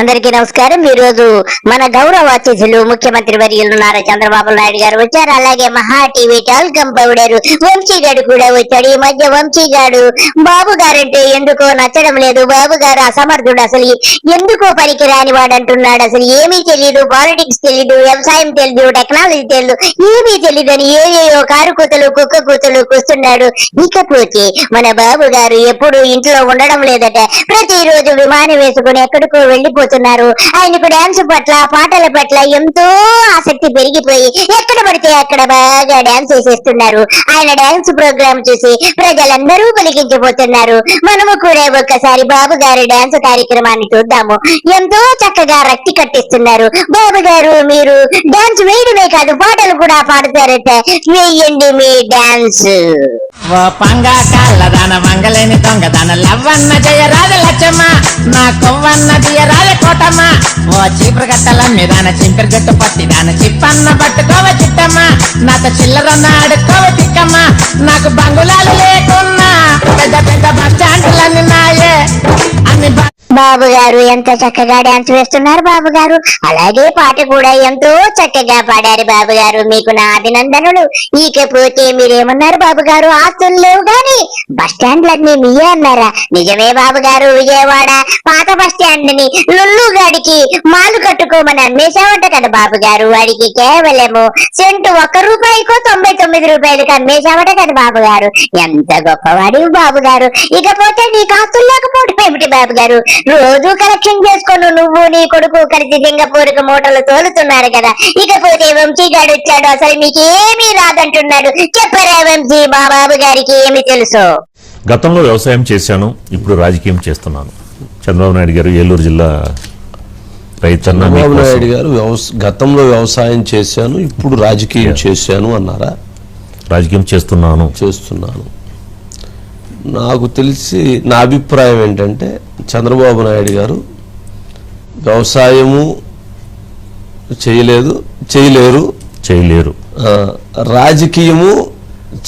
అందరికీ నమస్కారం. ఈ రోజు మన గౌరవ అతిథులు ముఖ్యమంత్రి వర్యులు నారా చంద్రబాబు నాయుడు గారు వచ్చారు. అలాగే మహా టీవీ టాల్కం పౌడరు వంశీ గారు కూడా వచ్చాడు. ఈ మధ్య వంశీ గారు బాబు గారంటే ఎందుకో నచ్చడం లేదు. బాబు గారు అసమర్థుడు అసలు. ఎందుకో పనికి రాని వాడు అంటున్నాడు అసలు. ఏమీ తెలియదు పాలిటిక్స్ తెలియదు వ్యవసాయం తెలియదు టెక్నాలజీ తెలియదు ఏమీ తెలియదు అని ఏవేయో కారు కూతలు కుక్క కూతలు కూస్తున్నాడు. ఇకపోతే మన బాబు గారు ఎప్పుడు ఇంట్లో ఉండడం లేదట. ప్రతిరోజు విమానం వేసుకుని ఎక్కడికో వెళ్ళిపోతున్నారు ఆయనకు డాన్స్ పట్ల పాటల పట్ల ఎంతో ఆసక్తి పెరిగిపోయి ఎక్కడ పడితే అక్కడ బాగా డాన్స్ చేసేస్తున్నారు. ఆయన డాన్స్ ప్రోగ్రామ్ చూసి ప్రజలందరూ పలికించబోతున్నారు మనము కూడా ఒక్కసారి బాబు గారి డాన్స్ కార్యక్రమాన్ని చూద్దాము. ఎంతో చక్కగా రక్తి కట్టిస్తున్నారు. బాబు గారు మీరు డాన్స్ వేయడమే కాదు పాటలు కూడా పాడతారట. వేయండి మీ డాన్స్ దొంగదాన లవ్వన్న జయరాజ లచ్చమ్మ నా కొవ్వన్న దియరాజ కోటమ్మ. ఓ చీపురు గట్టల మీదాన చింపిరి జట్టు పట్టిదాన చిప్పన్న పట్టుకోవ చిట్టమ్మ. నాతో చిల్లరన్న ఆడుకోవ తిక్కమ్మ. నాకు బంగుళాలు లేకున్నా. పెద్ద పెద్ద బస్ స్టాండ్లన్నీ నాయే. అన్ని బాబు గారు ఎంత చక్కగా డాన్స్ వేస్తున్నారు బాబు గారు అలాగే పాట కూడా ఎంతో చక్కగా పాడారు బాబు గారు మీకు నా అభినందనలు. ఇకపోతే మీరేమన్నారు బాబు గారు ఆస్తులు లేవు గాని బస్ స్టాండ్లన్నీ మీయే అన్నారా? నిజమే బాబు గారు విజయవాడ పాత బస్ స్టాండ్ని లుల్లు గాడికి మాలు కట్టుకోమని అమ్మేశావట కదా బాబు గారు వాడికి కేవలము సెంటు ఒక్క రూపాయికో తొంభై తొమ్మిది రూపాయలకి అమ్మేశావట కదా బాబు గారు ఎంత గొప్పవాడి బాబు గారు ఇకపోతే నీకు ఆస్తులు లేకపోవడం ఏమిటి బాబు గారు రోజు కలెక్షన్ చేసుకొని నువ్వు నీ కొడుకు కలిసి సింగపూర్కు మూటలు తోలుతున్నారు కదా. ఇకపోతే వంశీ గారు వచ్చాడు. అసలు మీకు ఏమీ రాదంటున్నాడు. చెప్పరా వంశీ మా బాబు గారికి ఏమి తెలుసు? గతంలో వ్యవసాయం చేశాను. ఇప్పుడు రాజకీయం చేస్తున్నాను. చంద్రబాబు నాయుడు గారు ఏలూరు జిల్లా చంద్రబాబు. నాయుడు గారు గతంలో వ్యవసాయం చేశాను. ఇప్పుడు రాజకీయం చేశాను అన్నారా? రాజకీయం చేస్తున్నాను. చేస్తున్నాను. నాకు తెలిసి నా అభిప్రాయం ఏంటంటే చంద్రబాబు నాయుడు గారు వ్యవసాయము చేయలేదు చేయలేరు. చేయలేరు. రాజకీయము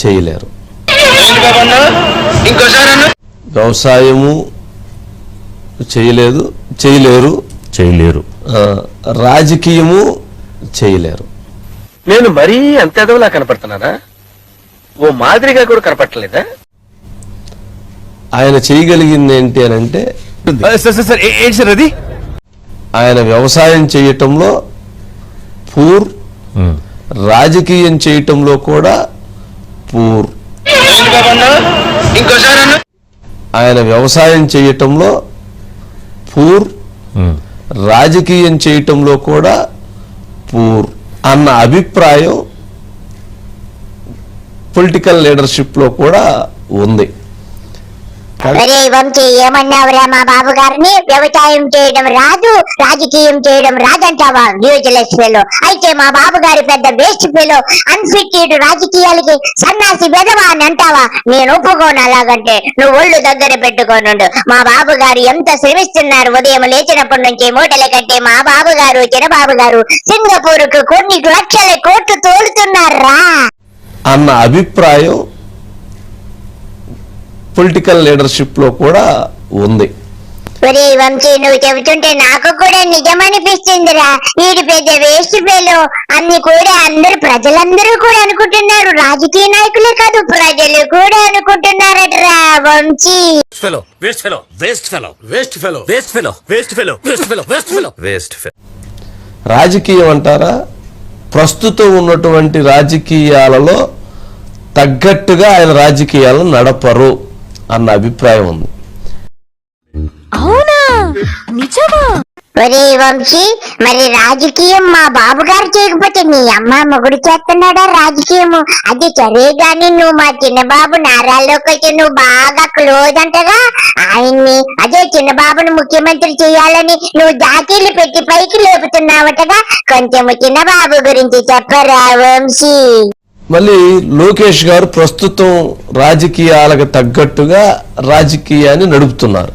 చేయలేరు. వ్యవసాయము చేయలేదు చేయలేరు. చేయలేరు. రాజకీయము చేయలేరు. నేను మరీ అంత ఎదవలా కనపడుతున్నానా? ఓ మాదిరిగా కూడా కనపడలేదా ఆయన చేయగలిగింది ఏంటి అని అంటే సార్ సార్ సార్ ఏంటి సార్ అది ఆయన వ్యవసాయం చేయటంలో పూర్. రాజకీయం చేయటంలో కూడా పూర్ ఆయన వ్యవసాయం చేయటంలో పూర్. రాజకీయం చేయటంలో కూడా పూర్ అన్న అభిప్రాయం పొలిటికల్ లీడర్షిప్లో కూడా ఉంది అరే వంశీ ఏమన్నావురా మా బాబు గారిని వ్యవసాయం చేయడం రాదు రాజకీయం చేయడం రాదంటావా? న్యూజిలెస్ ఫెలో. అయితే మా బాబు గారి పెద్ద వేస్ట్ ఫెలో అన్ఫిట్టెడ్ రాజకీయాలకి సన్నాసి బెదవా అని అంటావా? నేను ఒప్పుకోను అలాగంటే. నువ్వు ఒళ్ళు దగ్గర పెట్టుకోనుండు. మా బాబు గారు ఎంత శ్రమిస్తున్నారు? ఉదయం లేచినప్పటి నుంచి మూటల కంటే మా బాబు గారు చిరబాబు గారు సింగపూర్కు కొన్ని లక్షల కోట్లు తోలుతున్నారా? అన్న అభిప్రాయం పొలిటికల్ లీడర్షిప్లో కూడా ఉంది. ఒరే వంశీ నువ్వు చెబుతుంటే నాకు కూడా నిజమనిపిస్తుందిరా వీడు పెద్ద వేస్ట్ పేలు అన్ని కూడా అందరు ప్రజలందరూ కూడా అనుకుంటున్నారు. రాజకీయ నాయకులే కాదు ప్రజలు కూడా అనుకుంటున్నారటరా వంశీ. రాజకీయం అంటారా? ప్రస్తుతం ఉన్నటువంటి రాజకీయాలలో తగ్గట్టుగా ఆయన రాజకీయాలను నడపరు. అన్న అభిప్రాయం ఉంది. అవునా? నిజమా? ఒరే వంశీ మరి రాజకీయం మా బాబు గారు చేయకపోతే నీ అమ్మ మొగుడు చేస్తున్నాడా రాజకీయము? అది సరే గాని నువ్వు మా చిన్న బాబు నారాల్లోకి వచ్చి నువ్వు బాగా క్లోజ్ అంటగా ఆయన్ని అదే చిన్న బాబును ముఖ్యమంత్రి చేయాలని నువ్వు జాతీలు పెట్టి పైకి లేపుతున్నావటగా కొంచెము చిన్న బాబు గురించి చెప్పరా వంశీ? మళ్ళీ లోకేష్ గారు ప్రస్తుతం రాజకీయాలకు తగ్గట్టుగా రాజకీయాన్ని నడుపుతున్నారు.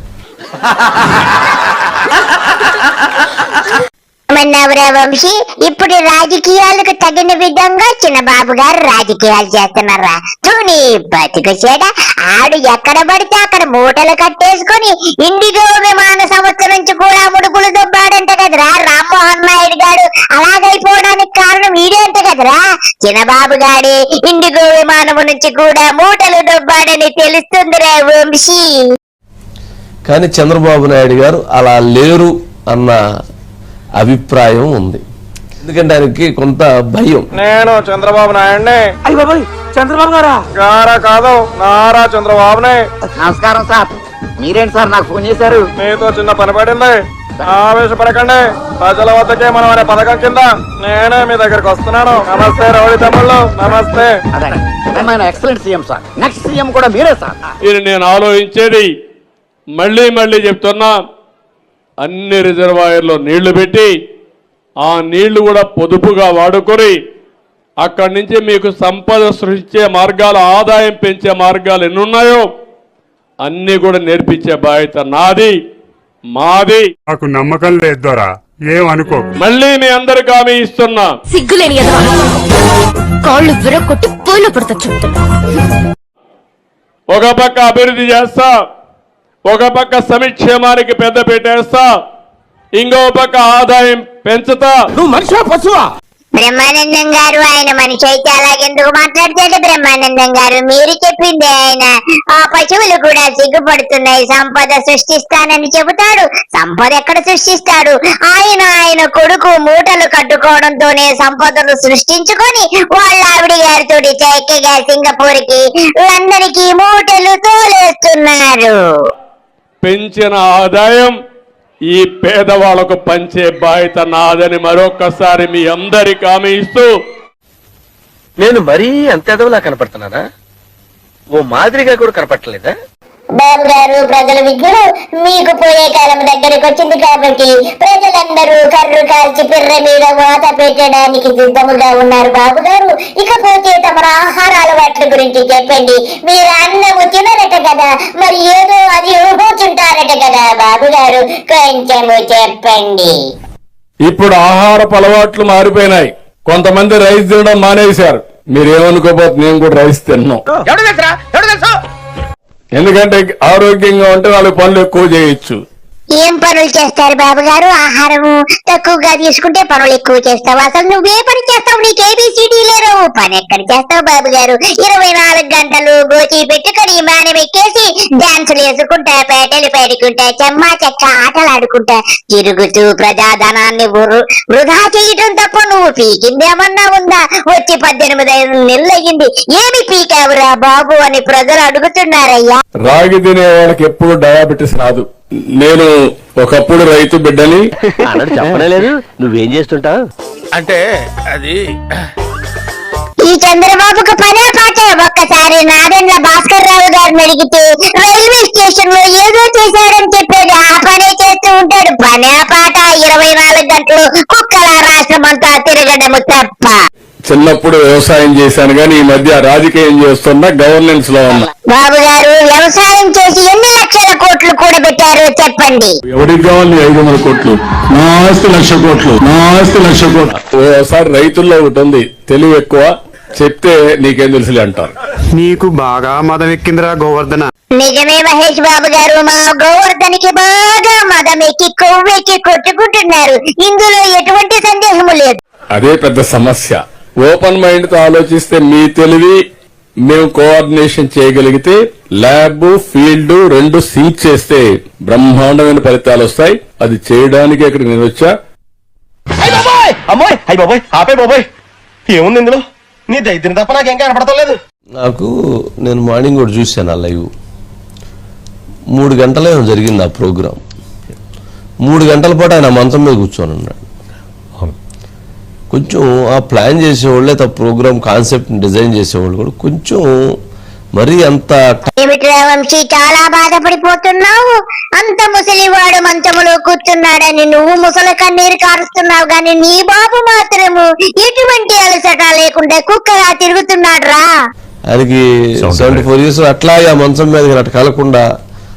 వంశీ? ఇప్పుడు రాజకీయాలకు తగిన విధంగా చిన్నబాబు గారు రాజకీయాలు చేస్తున్నారా? తూని బతికు చెడ ఆడు ఎక్కడ పడితే అక్కడ మూటలు కట్టేసుకొని ఇండిగో విమాన సంస్థ నుంచి కూడా ముడుకులు దొబ్బాడంట కదరా రామ్మోహన్ నాయుడు గారు. అలాగైపోవడానికి కారణం ఇదేంట కదరా? చిన్నబాబు గారి ఇండిగో విమానము నుంచి కూడా మూటలు దొబ్బాడని తెలుస్తుందిరా వంశీ. కానీ చంద్రబాబు నాయుడు గారు అలా లేరు అన్న అభిప్రాయం ఉంది. ఎందుకంటే ఆయనకి కొంత భయం. నేను చంద్రబాబు నాయుడిని. అయ్యి బాబాయ్ చంద్రబాబు గారా? గారా కాదు నారా చంద్రబాబుని. నమస్కారం సార్. మీరేంటి సార్ నాకు ఫోన్ చేశారు? మీతో చిన్న పని పడింది. ఆవేశపడకండి. ప్రజల వద్దకే మనం అనే పథకం కింద నేనే మీ దగ్గరికి వస్తున్నాను. నమస్తే రౌడీ తమ్ముళ్ళు నమస్తే. Excellent CM sir. Next CM కూడా మీరే సార్. నేను ఆలోచించేది మళ్ళీ మళ్ళీ చెప్తున్నా. అన్ని రిజర్వాయర్లో నీళ్ళు పెట్టి ఆ నీళ్ళు కూడా పొదుపుగా వాడుకొని అక్కడి నుంచి మీకు సంపద సృష్టించే మార్గాలు ఆదాయం పెంచే మార్గాలు ఎన్ని ఉన్నాయో అన్ని కూడా నేర్పించే బాధ్యత నాది మాది. నాకు నమ్మకం లేదు దొరా ఏమనుకోకు మళ్ళీ మీ అందరికి హామీ ఇస్తున్నా. సిగ్గులేని కాళ్ళు విరగొట్టి పూలు పడతా చెప్తున్నా. ఒక పక్క అభివృద్ధి చేస్తా. ఒక పక్క సంక్షేమానికి పెద్ద పెట్టేస్తా ఇంకో పక్క ఆదాయం పెంచుతా. నువ్వు మనిషివా పశువా? బ్రహ్మానందం గారు ఆయన మనిషి అయితే అలాగెందుకు మాట్లాడతాడు? బ్రహ్మానందం గారు మీరు చెప్పింది ఆయన. ఆ పశువులు కూడా సిగ్గుపడుతున్నాయి. సంపద సృష్టిస్తానని చెబుతాడు. సంపద ఎక్కడ సృష్టిస్తాడు? ఆయన ఆయన కొడుకు మూటలు కట్టుకోవడంతోనే సంపదలు సృష్టించుకొని వాళ్ళ ఆవిడ గారితో చక్కగా సింగపూర్కి లండన్కి మూటలు తోలేస్తున్నారు. పెంచిన ఆదాయం ఈ పేదవాళ్ళకు పంచే బాధ్యత నాదని మరొకసారి మీ అందరికి హామీ ఇస్తూ నేను మరీ అంత ఎదవలా కనపడుతున్నానా? ఓ మాదిరిగా కూడా కనపడలేదా బాబు గారు ప్రజల విద్యలు మీకు పోయే కాలం దగ్గరకు వచ్చింది కాబట్టి ప్రజలందరూ కర్రు కాల్చి పిర్ర మీద వాత పెట్టడానికి సిద్ధముగా ఉన్నారు బాబు గారు. ఇకపోతే తమ ఆహార అలవాట్ల గురించి చెప్పండి. మీరు అన్నము తినరట కదా. మరి ఏదో అది కదా బాబు గారు కొంచెము చెప్పండి. ఇప్పుడు ఆహారపు అలవాట్లు మారిపోయినాయి. కొంతమంది రైస్ తినడం మానేశారు. మీరేమనుకోపోతే నేను కూడా రైస్ తిన్నాం. ఎందుకంటే ఆరోగ్యంగా ఉంటే నాలుగు పనులు ఎక్కువ చేయొచ్చు. ఏం పనులు చేస్తారు బాబు గారు ఆహారము తక్కువగా తీసుకుంటే పనులు ఎక్కువ చేస్తావు. అసలు నువ్వే పని చేస్తావు నీకు ఏబిసిడి లేరు. పని ఎక్కడ చేస్తావు బాబు గారు ఇరవై నాలుగు గంటలు గోచి పెట్టుకొని మానం ఎక్కేసి డాన్సులు వేసుకుంటా పేటలు పెడుకుంటా చెమ్మా చెక్క ఆటలు ఆడుకుంటా. తిరుగుతూ ప్రజాధనాన్ని వృధా చేయటం తప్ప నువ్వు పీకిందేమన్నా ఉందా? వచ్చి పద్దెనిమిది నెలలు అయ్యింది ఏమి పీకావురా బాబు అని ప్రజలు అడుగుతున్నారయ్యా. రాగి తినే వాళ్ళకి ఎప్పుడు డయాబెటిస్ రాదు. నేను ఒకప్పుడు రైతు బిడ్డని. అన్నట్టు చెప్పనే లేదు. నువ్వేం చేస్తుంటావు? అంటే అది ఈ చంద్రబాబుకు పనే పాట ఒక్కసారి నాదెండ్ల భాస్కర్ రావు గారిని అడిగితే రైల్వే స్టేషన్లో ఏదో చేశారని చెప్పేది ఆ పనే చేస్తూ ఉంటాడు. పనే పాట ఇరవై నాలుగు గంటలు కుక్కల రాష్ట్రం అంతా తిరగడము తప్ప. చిన్నప్పుడు వ్యవసాయం చేశాను కానీ ఈ మధ్య రాజకీయం చేస్తున్నా గవర్నెన్స్లో ఉన్నా. బాబు గారు వ్యవసాయం చేసి కోట్లు కూడబెట్టారో చెప్పండి. ఎవరికి కావాలి? ఐదు వందల కోట్లు. నా ఆస్తి లక్ష కోట్లు. నా ఆస్తి లక్ష కోట్లు. ఓసారి రైతుల్లో ఒకటి ఉంది. తెలివి ఎక్కువ. చెప్తే నీకేం తెలుసులే అంటారు. నీకు బాగా మదం ఎక్కిందిరా గోవర్ధన. నిజమే మహేష్ బాబు గారు మా గోవర్ధనికి బాగా మదమెక్కి కొవ్వెక్కి కొట్టుకుంటున్నారు. ఇందులో ఎటువంటి సందేహము లేదు. అదే పెద్ద సమస్య. ఓపెన్ మైండ్తో ఆలోచిస్తే మీ తెలివి మేము కోఆర్డినేషన్ చేయగలిగితే ల్యాబ్ ఫీల్డ్ రెండు సింక్ చేస్తే బ్రహ్మాండమైన ఫలితాలు వస్తాయి. అది చేయడానికి ఇక్కడ నేను వచ్చా. అమ్మాయి! అయ్యి బాబోయ్! ఆపే బాబోయ్! ఏముంది ఇందులో? నీ దైత్యం తప్ప నాకేం కనపడతలేదు. నాకు నేను మార్నింగ్ కూడా చూశాను ఆ లైవ్. మూడు గంటలే జరిగింది ఆ ప్రోగ్రాం మూడు గంటల పాటు ఆయన మంచం మీద కూర్చొని ఉన్నాడు. కొంచెం ఆ ప్లాన్ చేసేవాళ్ళే ఆ ప్రోగ్రామ్ కాన్సెప్ట్ డిజైన్ చేసేవాళ్ళు కూడా కొంచెం మరీ అంత వంశీ చాలా బాధపడిపోతున్నావు? అంత ముసలివాడు మంచములో కూర్చున్నాడని నువ్వు ముసల కన్నీరు కారుస్తున్నావు గాని నీ బాబు మాత్రము ఎటువంటి అలసట లేకుండా కుక్కగా తిరుగుతున్నాడు రా ఆయనకి సెవెంటీ ఫోర్ ఇయర్స్ అట్లాగే ఆ మంచం మీద కలకుండా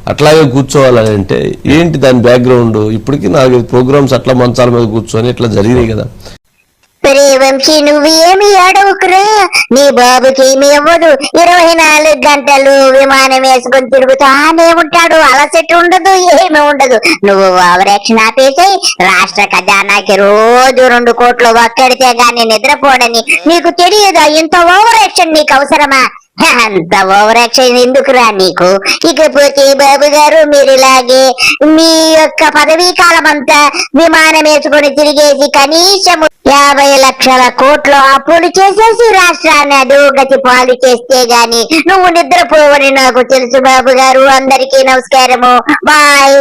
అట్లాగే కూర్చోవాలని అంటే ఏంటి దాని బ్యాక్గ్రౌండ్ ఇప్పటికీ నాలుగైదు ప్రోగ్రామ్స్ అట్లా మంచాల మీద కూర్చొని ఇట్లా జరిగినాయి కదా. ఒరే వంశీ నువ్వు ఏమి అడవుకురా నీ బాబుకి ఏమి ఇవ్వదు ఇరవై నాలుగు గంటలు విమానం వేసుకొని తిరుగుతానే ఉంటాడు. అలసట ఉండదు ఏమి ఉండదు. నువ్వు ఓవరాక్షన్ ఆపేసి రాష్ట్ర ఖజానాకి రోజు రెండు కోట్లు ఒక్కడితే గాని నిద్రపోడని నీకు తెలియదా? ఇంత ఓవరాక్షన్ నీకు అవసరమా? అంత ఓవరాక్షన్ ఎందుకురా నీకు? ఇకపోతే బాబు గారు మీరు ఇలాగే మీ యొక్క పదవీ కాలం అంతా విమానం వేసుకొని తిరిగేసి కనీసం యాభై లక్షల కోట్లు అప్పులు చేసేసి రాష్ట్రాన్ని అధోగతి పాలు చేస్తే గాని నువ్వు నిద్రపోవని నాకు తెలుసు బాబు గారు. అందరికీ నమస్కారము. బాయ్.